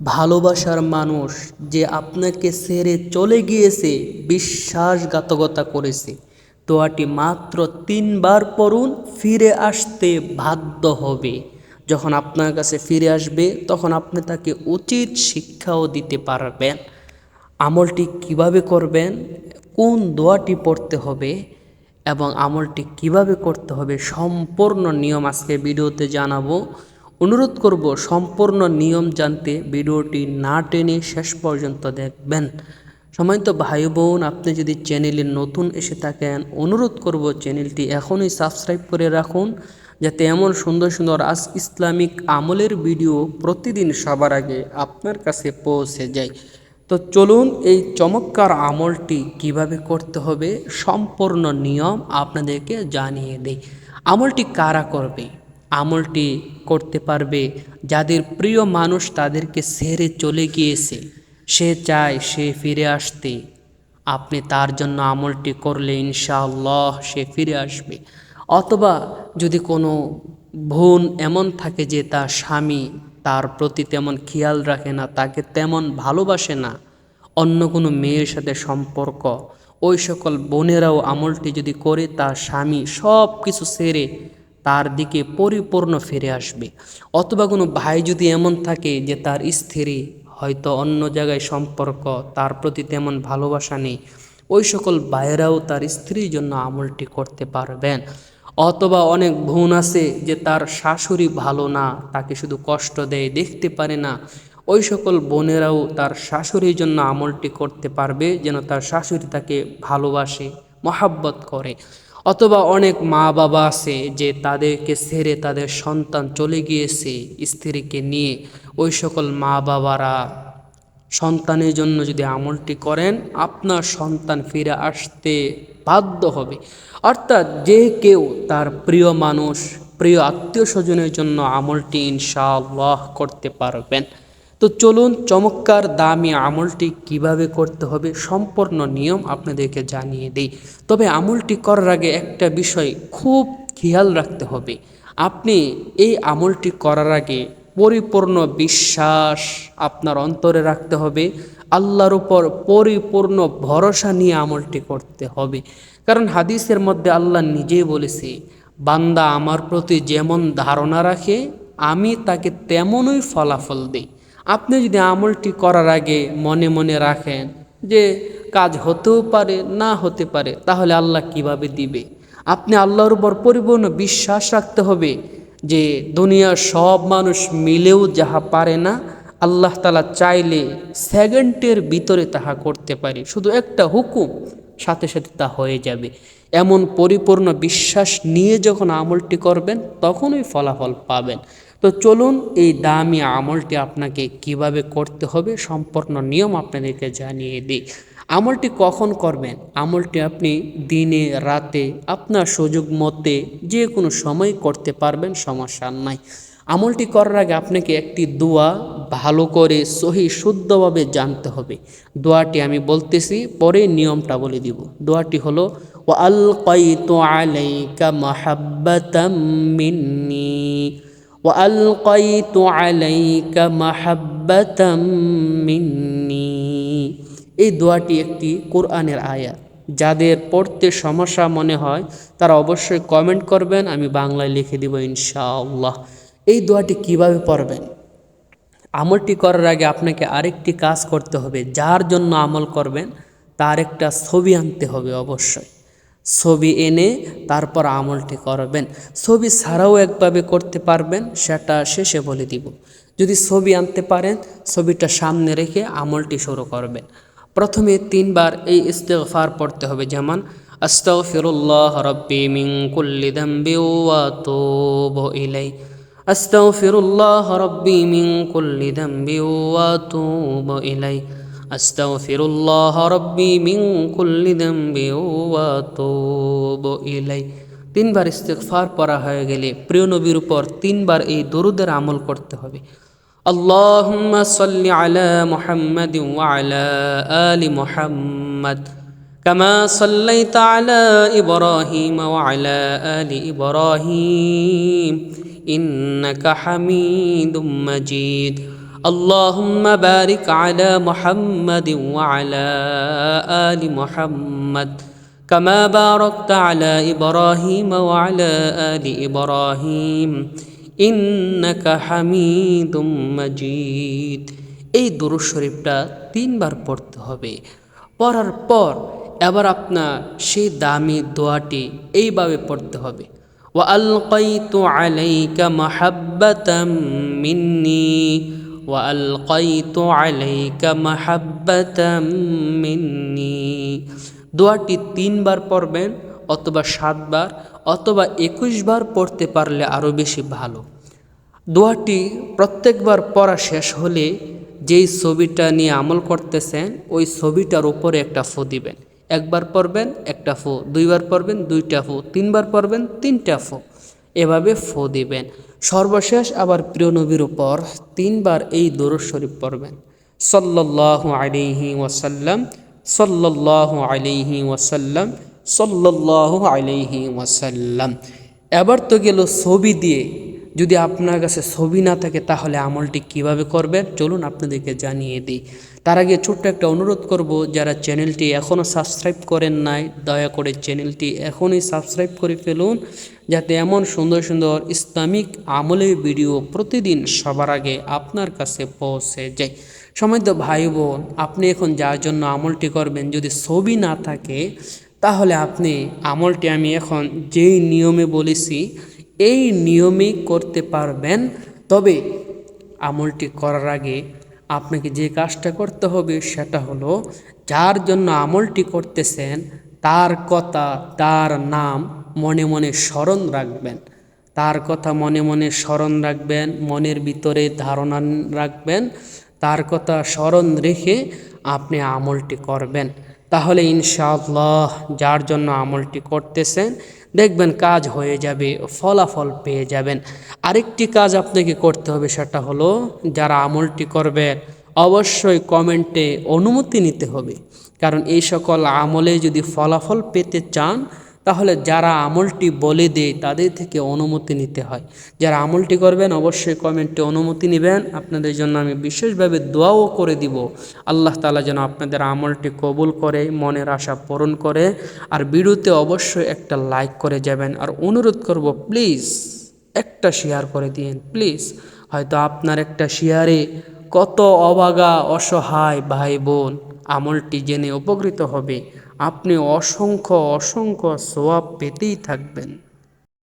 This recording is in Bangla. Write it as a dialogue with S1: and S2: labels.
S1: ভালোবাসার মানুষ যে আপনাকে ছেড়ে চলে গিয়েছে বিশ্বাসঘাতকতা করেছে। দোয়াটি মাত্র তিনবার পড়ুন, ফিরে আসতে বাধ্য হবে। যখন আপনার কাছে ফিরে আসবে, তখন আপনি তাকে উচিত শিক্ষাও দিতে পারবেন। আমলটি কীভাবে করবেন, কোন দোয়াটি পড়তে হবে এবং আমলটি কীভাবে করতে হবে, সম্পূর্ণ নিয়ম আজকে ভিডিওতে জানাব। অনুরোধ করব সম্পূর্ণ নিয়ম জানতে ভিডিওটি না টেনে শেষ পর্যন্ত দেখবেন। সময়ত ভাই বোন আপনি যদি চ্যানেলে নতুন এসে থাকেন, অনুরোধ করব চ্যানেলটি এখনই সাবস্ক্রাইব করে রাখুন, যাতে এমন সুন্দর সুন্দর আজ ইসলামিক আমলের ভিডিও প্রতিদিন সবার আগে আপনার কাছে পৌঁছে যায়। তো চলুন এই চমৎকার আমলটি কীভাবে করতে হবে সম্পূর্ণ নিয়ম আপনাদেরকে জানিয়ে দেই। আমলটি কারা করবে? আমলটি করতে পারবে। যাদের প্রিয় মানুষ তাদেরকে সেরে চলে গিয়েছে, সে চায় সে ফিরে আসতে। আপনি তার জন্য আমলটি করলে ইনশাআল্লাহ সে ফিরে আসবে। অথবা যদি কোনো বোন এমন থাকে যে তার স্বামী তার প্রতি তেমন খেয়াল রাখে না, তাকে তেমন ভালোবাসে না, অন্য কোনো মেয়ের সাথে সম্পর্ক, ওই সকল বোনেরাও আমলটি যদি করে, তার স্বামী সব কিছু সেরে তার দিকে পরিপূর্ণ ফিরে আসবে। অথবা কোনো ভাই যদি এমন থাকে যে তার স্ত্রী হয়তো অন্য জায়গায় সম্পর্ক, তার প্রতি তেমন ভালোবাসা নেই, ওই সকল ভাইয়েরাও তার স্ত্রীর জন্য আমলটি করতে পারবেন। অথবা অনেক বোন আছে যে তার শাশুড়ি ভালো না, তাকে শুধু কষ্ট দেয়, দেখতে পারে না, ওই সকল বোনেরাও তার শাশুড়ির জন্য আমলটি করতে পারবে, যেন তার শাশুড়ি তাকে ভালোবাসে, মহাব্বত করে। অথবা অনেক মা বাবা আছে যে তাদেরকে ছেড়ে তাদের সন্তান চলে গিয়েছে স্ত্রীকে নিয়ে। ওই সকল মা বাবারা সন্তানের জন্য যদি আমলটি করেন, আপনার সন্তান ফিরে আসতে বাধ্য হবে। অর্থাৎ যে কেউ তার প্রিয় মানুষ, প্রিয় আত্মীয় স্বজনের জন্য আমলটি ইনশাআল্লাহ করতে পারবেন। তো চলুন চমৎকার দামি আমলটি কীভাবে করতে হবে সম্পূর্ণ নিয়ম আপনাদেরকে জানিয়ে দিই। তবে আমলটি করার আগে একটা বিষয় খুব খেয়াল রাখতে হবে। আপনি এই আমলটি করার আগে পরিপূর্ণ বিশ্বাস আপনার অন্তরে রাখতে হবে। আল্লাহর উপর পরিপূর্ণ ভরসা নিয়ে আমলটি করতে হবে। কারণ হাদিসের মধ্যে আল্লাহ নিজেই বলেছে, বান্দা আমার প্রতি যেমন ধারণা রাখে, আমি তাকে তেমনই ফলাফল দিই। আপনি যদি আমলটি করার আগে মনে মনে রাখেন যে কাজ হতেও পারে, না হতে পারে, তাহলে আল্লাহ কীভাবে দিবে? আপনি আল্লাহর উপর পরিপূর্ণ বিশ্বাস রাখতে হবে যে দুনিয়ার সব মানুষ মিলেও যাহা পারে না, আল্লাহ তালা চাইলে সেকেন্ডের ভিতরে তাহা করতে পারে। শুধু একটা হুকুম, সাথে সাথে তা হয়ে যাবে। এমন পরিপূর্ণ বিশ্বাস নিয়ে যখন আমলটি করবেন, তখনই ফলাফল পাবেন। তো চলুন এই দামি আমলটি আপনাকে কীভাবে করতে হবে সম্পূর্ণ নিয়ম আপনাদেরকে জানিয়ে দিই। আমলটি কখন করবেন? আমলটি আপনি দিনে, রাতে, আপনার সুযোগ মতে যে কোনো সময় করতে পারবেন, সমস্যা নাই। আমলটি করার আগে আপনাকে একটি দোয়া ভালো করে সহি, শুদ্ধভাবে জানতে হবে। দোয়াটি আমি বলতেছি, পরে নিয়মটা বলে দিব। দোয়াটি হলো ও আল কয়তো আলাইকা মাহাব্বাতাম মিন্নি। وألقيت عليك محبة مني এই দোয়াটি একটি কোরআনের আয়াত যাদের পড়তে সমস্যা মনে হয় তারা অবশ্যই কমেন্ট করবেন আমি বাংলায় লিখে দিব ইনশাআল্লাহ এই দোয়াটি কিভাবে পড়বেন আমলটি করার আগে আপনাকে আরেকটি কাজ করতে হবে যার জন্য আমল করবেন তার একটা ছবি আনতে হবে অবশ্যই ছবি এনে তারপর আমলটি করবেন। ছবি ছাড়াও একভাবে করতে পারবেন, সেটা শেষে বলে দিব। যদি ছবি আনতে পারেন, ছবিটা সামনে রেখে আমলটি শুরু করবেন। প্রথমে তিনবার এই ইস্তেগফার পড়তে হবে, যেমন, আস্তাগফিরুল্লাহ রব্বি মিন কুল্লি দামবি ওয়া তুবু ইলাই আস্তাগফিরুল্লাহ রব্বি মিন কুল্লি দামবি ওয়া তুবু أستغفر الله ربي من كل ذنب وأتوب إليه তিনবার ইস্তেগফার পড়া হয়ে গেলে প্রিয় নবীর উপর তিনবার এই দরুদের আমল করতে হবে اللهم صل على محمد وعلى آل محمد كما صليت على إبراهيم وعلى آل إبراهيم إنك حميد مجيد اللهم بارك على محمد وعلى آل محمد كما باركت على إبراهيم وعلى آل إبراهيم إنك حميد مجيد এই দুরুদ শরীফটা তিনবার পড়তে হবে পড়ার পর এবার আপনার সেই দামি দোয়াটি এইভাবে পড়তে হবে وألقيت عليك محبة مني ওয়ালকাইত আলাইকা মাহাব্বাতাম মিন্নি। দোয়াটি তিনবার পড়বেন অথবা সাতবার অথবা একুশবার পড়তে পারলে আরও বেশি ভালো। দোয়াটি প্রত্যেকবার পড়া শেষ হলে যেই ছবিটা নিয়ে আমল করতেছেন, ওই ছবিটার উপরে একটা ফো দিবেন। একবার পড়বেন, একটা ফো। দুইবার পড়বেন, দুইটা ফো। তিনবার পড়বেন, তিনটা ফো। এভাবে ফো দিবেন। সর্বশেষ আবার প্রিয় নবীর উপর তিনবার এই দরুদ শরীফ পড়বেন। সল্লাহ আলিহি ওয়াসাল্লাম সল্লাহ আলিহি ওয়াসাল্লাম সল্লাহ আলিহি ওয়াসাল্লাম। এবার তো গেল ছবি দিয়ে যদি আপনার কাছে ছবি না থাকে, তাহলে আমলটি কীভাবে করবেন চলুন আপনাদেরকে জানিয়ে দিই। তার আগে ছোট্ট একটা অনুরোধ করব, যারা চ্যানেলটি এখনও সাবস্ক্রাইব করেন নাই, দয়া করে চ্যানেলটি এখনই সাবস্ক্রাইব করে ফেলুন, যাতে এমন সুন্দর সুন্দর ইসলামিক আমলের ভিডিও প্রতিদিন সবার আগে আপনার কাছে পৌঁছে যায়। সময় তো ভাই বোন আপনি এখন যার জন্য আমলটি করবেন, যদি ছবি না থাকে, তাহলে আপনি আমলটি আমি এখন যেই নিয়মে বলেছি এই নিয়মেই করতে পারবেন। তবে আমলটি করার আগে আপনাকে যে কাজটা করতে হবে সেটা হলো, যার জন্য আমলটি করতেছেন, তার কথা, তার নাম মনে মনে স্মরণ রাখবেন। তার কথা মনে মনে স্মরণ রাখবেন, মনের ভিতরে ধারণা রাখবেন, তার কথা স্মরণ রেখে আপনি আমলটি করবেন। তাহলে ইনশাআল্লাহ, যার জন্য আমলটি করতেছেন দেখবেন কাজ হয়ে যাবে, ফলাফল পেয়ে যাবেন। আরেকটি কাজ আপনাকে করতে হবে সেটা হলো, যারা আমলটি করবে, অবশ্যই কমেন্টে অনুমতি নিতে হবে। কারণ এই সকল আমলে যদি ফলাফল পেতে চান তাহলে যারা আমলটি বলে দেয় তাদের থেকে অনুমতি নিতে হয়। যারা আমলটি করবেন অবশ্যই কমেন্টে অনুমতি নেবেন। আপনাদের জন্য আমি বিশেষভাবে দোয়াও করে দিব। আল্লাহ তালা যেন আপনাদের আমলটি কবুল করে, মনের আশা পূরণ করে। আর ভিডিওতে অবশ্যই একটা লাইক করে যাবেন। আর অনুরোধ করব, প্লিজ একটা শেয়ার করে দিন প্লিজ। হয়তো আপনার একটা শেয়ারে কত অবাগা, অসহায় ভাই বোন আমলটি জেনে উপকৃত হবে। আপনি অসংখ্য অসংখ্য সোয়াব পেতেই থাকবেন।